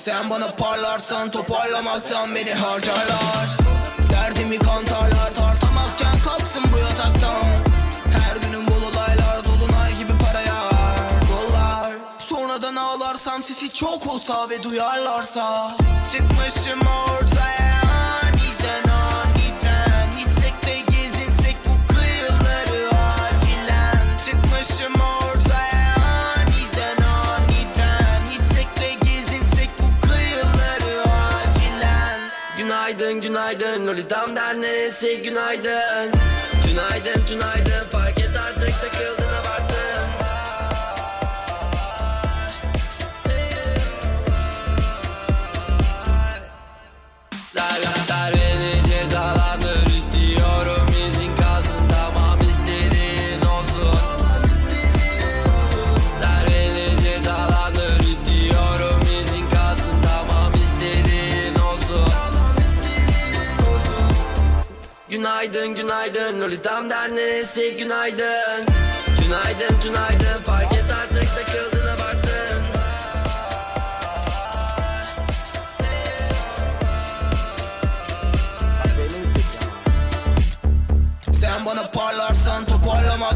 Sen bana parlarsan toparlamaktan beni harcarlar. Derdimi kantarlar tartamazken kalksın bu yataktan. Her günün bol olaylar dolunay gibi paraya Dolar Sonradan ağlarsam sesi çok olsa ve duyarlarsa Çıkmışım ortaya Günaydın günaydın. Lolitam der neresi? Günaydın. Tünaydın tünaydın Günaydın günaydın. Loli tam der neresi? Günaydın. Günaydın günaydın. Fark et artık takıldın abarttın Sen bana parlarsan toparlama.